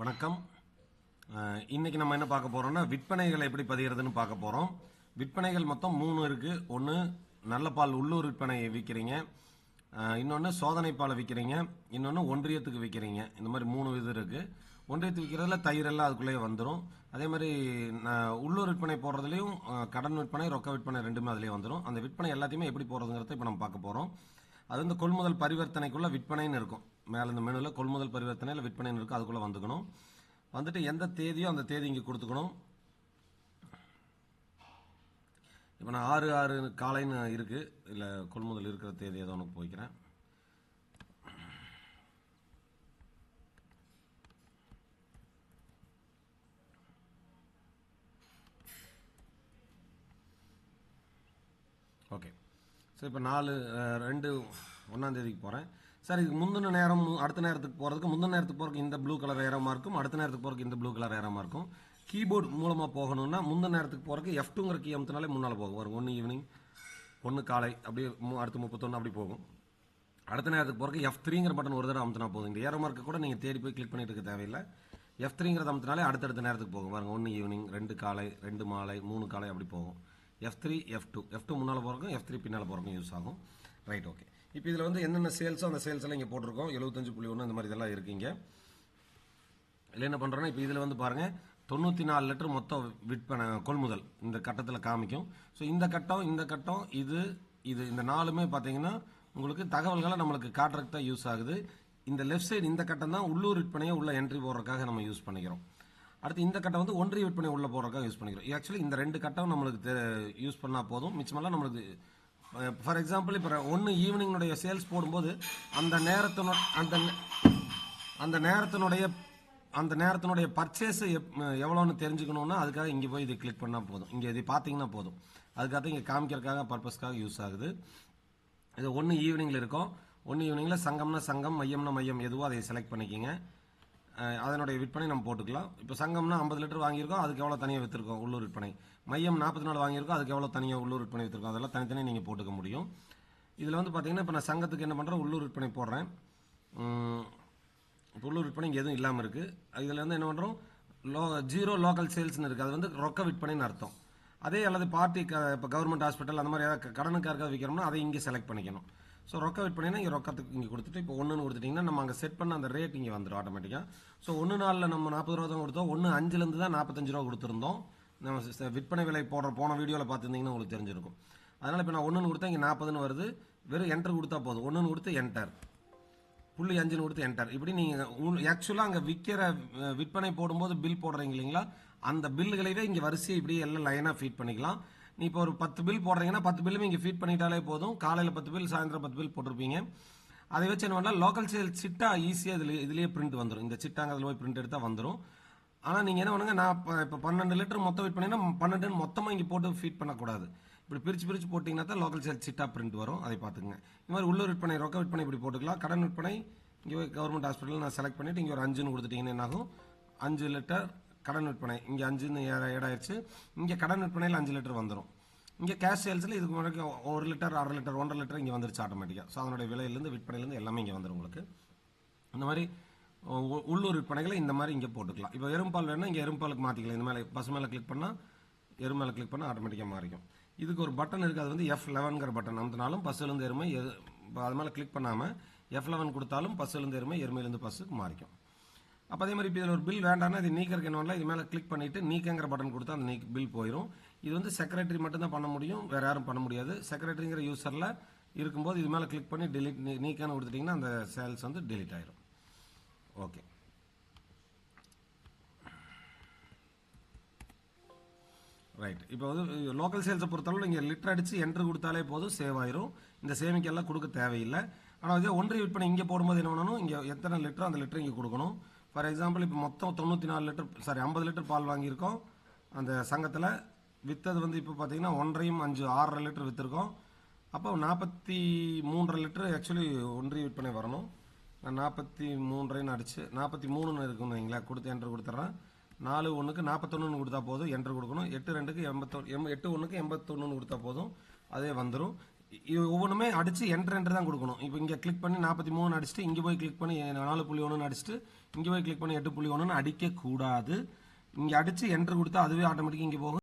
வணக்கம். இன்றைக்கி இன்னைக்கு நம்ம என்ன பார்க்க போறோம்னா விற்பனைகளை எப்படி பதிகிறதுன்னு பார்க்க போறோம். விற்பனைகள் மொத்தம் மூணு இருக்கு. ஒன்று நல்ல பால் உள்ளூர் விற்பனை விற்கிறீங்க இன்னொன்று சோதனை பாலை விற்கிறீங்க இன்னொன்று ஒன்றியத்துக்கு விற்கிறீங்க இந்த மாதிரி மூணு இது இருக்கு. ஒன்றியத்துக்கு விற்கிறதுல தயிர் எல்லாம் அதுக்குள்ளேயே வந்துடும் அதே மாதிரி நான் உள்ளூர் விற்பனை போடுறதுலையும் கடன் விற்பனை ரொக்க விற்பனை ரெண்டுமே அதுலேயே வந்துடும் அந்த விற்பனை எல்லாத்தையுமே எப்படி போடுறதுங்கிறத இப்போ நம்ம பார்க்க போகிறோம் அது வந்து கொள்முதல் பரிவர்த்தனைக்குள்ள விற்பனைன்னு இருக்கும். மேலே இந்த மெனுவில் கொள்முதல் பரிவர்த்தனையில் விற்பனைன்னு இருக்கும் அதுக்குள்ளே வந்துக்கணும். வந்துட்டு எந்த தேதியோ அந்த தேதி இங்கே கொடுத்துக்கணும். இப்போ நான் ஆறு ஆறு காலைன்னு இருக்கு. இல்லை கொள்முதல் இருக்கிற தேதி ஏதோ ஒன்று போய்க்கிறேன். ஓகே. சரி இப்போ நாலு ரெண்டு ஒன்றாம் தேதிக்கு போகிறேன் சார் இதுக்கு முந்தின நேரம் அடுத்த நேரத்துக்கு போகிறதுக்கு முந்தின நேரத்துக்கு போகிறதுக்கு இந்த ப்ளூ கலர் ஏரமாக இருக்கும் அடுத்த நேரத்துக்கு போகிறதுக்கு இந்த ப்ளூ கலர் ஏரமாக இருக்கும் கீபோர்டு மூலமாக போகணும்னா முந்தின நேரத்துக்கு போகிறதுக்கு எஃப் டூங்கிற கீ அமுத்தினாலே முன்னால் போகும். வரும் ஒன்று ஈவினிங் ஒன்று காலை அப்படியே மு- அடுத்து முப்பத்தொன்று அப்படி போகும். அடுத்த நேரத்துக்கு போகிறதுக்கு எஃப் த்ரீங்கிற பட்டன் ஒரு தடவை அமுத்தினா போதும். இந்த ஏரோ மார்க்கு கூட நீங்கள் தேடி போய் கிளிக் பண்ணிட்டு இருக்க தேவையில்லை. எஃப் த்ரீங்கிறத அமுத்தினாலே அடுத்தடுத்த நேரத்துக்கு போகும். பாருங்கள் ஒன்று ஈவினிங் ரெண்டு காலை ரெண்டு மாலை மூணு காலை அப்படி போகும். F three F two F two முன்னால் போகிறக்கும் எஃப் த்ரீ பின்னால் போகிறக்கும் யூஸ் ஆகும். ரைட் ஓகே இப்போ இதில் வந்து என்னென்ன சேல்ஸோ அந்த சேல்ஸ் எல்லாம் இங்கே போட்டிருக்கோம். எழுபத்தஞ்சு புள்ளி ஒன்று இந்த மாதிரி இதெல்லாம் இருக்கீங்க இதில் என்ன பண்ணுறோன்னா இப்போ இதில் வந்து பாருங்கள் தொண்ணூற்றி நாலு லிட்டர் மொத்தம் விற்பனை கொள்முதல் இந்த கட்டத்தில் காமிக்கும். ஸோ இந்த கட்டம் இந்த கட்டம் இது இது இந்த நாலுமே பார்த்தீங்கன்னா உங்களுக்கு தகவல்களை நம்மளுக்கு காட்டுறதுக்கு தான் யூஸ் ஆகுது. இந்த லெஃப்ட் சைடு இந்த கட்டம் தான் உள்ளூர் விற்பனையை உள்ள என்ட்ரி போடுறதுக்காக நம்ம யூஸ் பண்ணிக்கிறோம். அடுத்து இந்த கட்டம் வந்து ஒன்றிய விற்பனை உள்ள போடுறதுக்காக யூஸ் பண்ணிக்கிறோம். ஆக்சுவலி இந்த ரெண்டு கட்டம் நம்மளுக்கு யூஸ் பண்ணால் போதும். மிச்சமெல்லாம் நம்மளுக்கு ஃபார் எக்ஸாம்பிள் இப்போ ஒன்று ஈவினிங்னுடைய சேல்ஸ் போடும்போது அந்த நேரத்தினோட அந்த அந்த நேரத்தினுடைய அந்த நேரத்தினுடைய பர்ச்சேஸ் எவ்வளோன்னு தெரிஞ்சுக்கணுன்னா அதுக்காக இங்கே போய் இது கிளிக் பண்ணால் போதும். இங்கே இது பார்த்தீங்கன்னா போதும். அதுக்காக தான் இங்கே காமிக்கிறதுக்காக பர்பஸ்க்காக யூஸ் ஆகுது. இது ஒன்று ஈவினிங்கில் இருக்கும். ஒன்று ஈவினிங்கில் சங்கம்னா சங்கம் மையம்னா மையம் எதுவோ அதை செலக்ட் பண்ணிக்கிங்க. அதனுடைய விற்பனை நம்ம போட்டுக்கலாம். இப்போ சங்கம்னா ஐம்பது லிட்டர் வாங்கியிருக்கோம் அதுக்கு எவ்வளோ தனியாக விற்றுருக்கோம் உள்ளூர் விற்பனை. மையம் நாற்பத்தி நாலு வாங்கியிருக்கோம் அதுக்கு எவ்வளோ தனியாக உள்ளூர் விற்பனை விற்றுருக்கோம் அதெல்லாம் தனித்தனியாக நீங்கள் போட்டுக்க முடியும். இதில் வந்து பார்த்தீங்கன்னா இப்போ நான் சங்கத்துக்கு என்ன பண்ணுறேன் உள்ளூர் விற்பனை போடுறேன். இப்போ உள்ளூர் விற்பனை இங்கே எதுவும் இல்லாமல் இருக்குது இதில் வந்து என்ன பண்ணுறோம் லோ ஜீரோ லோக்கல் சேல்ஸ்னு இருக்குது அது வந்து ரொக்க விற்பனைன்னு அர்த்தம். அதே அல்லது பார்ட்டி க இப்போ கவர்மெண்ட் ஹாஸ்பிட்டல் அந்த மாதிரி ஏதாவது கடனுக்காக விற்கிறோம்னா அதை இங்கே செலக்ட் பண்ணிக்கணும். ஸோ ரொக்க பண்ணிங்கன்னா இங்கே ரொக்கத்துக்கு இங்கே கொடுத்துட்டு இப்போ ஒன்றுன்னு கொடுத்துட்டிங்கன்னா நம்ம அங்கே செட் பண்ண அந்த ரேட் இங்கே வந்துடும் ஆட்டோமேட்டிக்காக ஸோ ஒன்று நாளில் நம்ம நாற்பது ரூபா தான் கொடுத்தோம். ஒன்று அஞ்சுலேருந்து தான் நாற்பத்தஞ்சு ரூபா கொடுத்துருந்தோம். நம்ம விற்பனை விலை போடுற போன வீடியோவில் பார்த்துருந்தீங்கன்னா உங்களுக்கு தெரிஞ்சிருக்கும். அதனால் இப்போ நான் ஒன்றுன்னு கொடுத்தா இங்கே நாற்பதுன்னு வருது. வெறும் என்டர் கொடுத்தா போதும். ஒன்றுன்னு கொடுத்து என்டர் புள்ளி அஞ்சுன்னு கொடுத்து என்டர் இப்படி நீங்கள் ஆக்சுவலாக அங்கே விற்கிற விற்பனை போடும்போது பில் போடுறீங்க இல்லைங்களா? அந்த பில்லுகளைவே இங்கே வரிசையை இப்படி எல்லாம் லைனாக ஃபீட் பண்ணிக்கலாம். நீ இப்போ ஒரு பத்து பில் போடுறீங்கன்னா பத்து பில்லுமே இங்கே ஃபீட் பண்ணிட்டாலே போதும். காலையில் பத்து பில் சாயந்தரம் பத்து பில் போட்டிருப்பீங்க. அதை வச்சு என்ன பண்ணலாம்? லோக்கல் சேல் சிட்டா ஈஸியாக இதில் இதுலேயே பிரிண்ட் வந்துடும் இந்த சிட்டாங்க அதில் போய் பிரிண்ட் எடுத்தால் வந்துடும் ஆனால் நீங்கள் என்ன பண்ணுங்க? நான் இப்போ இப்போ பன்னெண்டு லிட்டர் மொத்தம் வெயிட் பண்ணிங்கன்னா பன்னெண்டு மொத்தமாக இங்கே போட்டு ஃபீட் பண்ணக்கூடாது. இப்படி பிரித்து பிரித்து போட்டிங்கன்னா தான் லோக்கல் சேல் சிட்டா பிரிண்ட் வரும். அதை பார்த்துக்குங்க. இந்த மாதிரி உள்ளூர் விற்பனை ரொக்க விற்பனை இப்படி போட்டுக்கலாம். கடன் விற்பனை இங்கே போய் கவர்மெண்ட் ஹாஸ்பிட்டல் நான் செலக்ட் பண்ணிவிட்டு இங்கே ஒரு அஞ்சுன்னு கொடுத்துட்டிங்கன்னா என்னாகும்? அஞ்சு லிட்டர் கடன் விற்பனை இங்கே அஞ்சுன்னு ஏற- ஏடாயிருச்சு இங்கே கடன் விற்பனையில் அஞ்சு லிட்டர் வந்துடும் இங்கே கேஷ் சேல்ஸில் இதுக்கு முன்னாடி ஒரு லிட்டர் அரை லிட்டர் ஒன்றரை லிட்டர் இங்கே வந்துருச்சு ஆட்டோமேட்டிக்காக ஸோ அதனுடைய விலையிலேருந்து விற்பனையிலேருந்து எல்லாமே இங்கே வந்துடும் உங்களுக்கு. இந்த மாதிரி உ- உள்ளூர் விற்பனைகளை இந்த மாதிரி இங்கே போட்டுக்கலாம். இப்போ எறும்பால் வேணும்னா இங்கே எறும்பாலுக்கு மாற்றிக்கலாம் இந்த மேலே பசு மேலே கிளிக் பண்ணால் எரு மேலே கிளிக் பண்ணால் ஆட்டோமேட்டிக்காக மாறிக்கும். இதுக்கு ஒரு பட்டன் இருக்குது அது வந்து எஃப் லெவன்கிற பட்டன் அமுத்தினாலும் பஸ்ஸுலேருந்து எருமை எது அது மேலே கிளிக் பண்ணாமல் எஃப் லெவன் கொடுத்தாலும் பஸ்ஸுலேருந்து எருமை எருமையிலேருந்து பஸ்ஸுக்கு மாறிக்கும். அப்போ அதே மாதிரி இப்போ இதில் ஒரு பில் வேண்டாம்னா இது நீக்கிறதுக்கு என்ன பண்ணலாம்? இது மேலே கிளிக் பண்ணிவிட்டு நீக்கங்கிற பட்டன் கொடுத்தா அந்த நீக் பில் போயிடும் இது வந்து செக்ரட்டரி மட்டும்தான் பண்ண முடியும் வேறு யாரும் பண்ண முடியாது. செக்ரட்டரிங்கிற யூசரில் இருக்கும்போது இது மேலே கிளிக் பண்ணி டிலீட் நீ நீக்கன்னு கொடுத்துட்டிங்கன்னா அந்த சேல்ஸ் வந்து டிலீட் ஆயிரும். ஓகே ரைட் இப்போ வந்து லோக்கல் சேல்ஸை பொறுத்தளவு நீங்கள் லிட்டர் அடித்து என்ட்ரு கொடுத்தாலே போதும் சேவ் ஆயிரும். இந்த சேமிக்கெல்லாம் கொடுக்க தேவையில்லை. ஆனால் இதே ஒன்றிய விற்பனை இங்கே போடும்போது என்ன பண்ணணும்? இங்கே எத்தனை லிட்டரோ அந்த லிட்டர் இங்கே கொடுக்கணும்? ஃபார் எக்ஸாம்பிள் இப்போ மொத்தம் தொண்ணூற்றி நாலு லிட்டர் சாரி ஐம்பது லிட்டர் பால் வாங்கியிருக்கோம். அந்த சங்கத்தில் விற்றது வந்து இப்போ பார்த்தீங்கன்னா ஒன்றையும் அஞ்சு ஆறரை லிட்டர் விற்றுருக்கோம் அப்போ நாற்பத்தி மூன்றரை லிட்டர் ஆக்சுவலி ஒன்றிய விற்பனை வரணும். நான் நாற்பத்தி மூன்றைன்னு அடித்து நாற்பத்தி மூணுன்னு இருக்குன்னு வைங்களேன் கொடுத்து என்ட்ரு கொடுத்துட்றேன் நாலு ஒன்றுக்கு நாற்பத்தொன்னு கொடுத்தா போதும் என்ட்ரு கொடுக்கணும். எட்டு ரெண்டுக்கு எண்பத்தொ எம் எட்டு ஒன்றுக்கு எண்பத்தொன்னு கொடுத்தா போதும். அதே வந்துடும் ஒவ்வொன்றுமே அடிச்சு என்ட்ரு என்ட்ரு தான் கொடுக்கணும். இப்போ இங்கே கிளிக் பண்ணி நாற்பத்தி மூணு அடிச்சுட்டு இங்கே போய் கிளிக் பண்ணி நாலு புள்ளி ஒன்றுன்னு அடிச்சுட்டு இங்கே போய் கிளிக் பண்ணி எட்டு புள்ளி ஒன்றுன்னு அடிக்கக்கூடாது. இங்கே அடிச்சு என்ட்ரு கொடுத்தா அதுவே ஆட்டோமேட்டிக்காக இங்கே போகும்.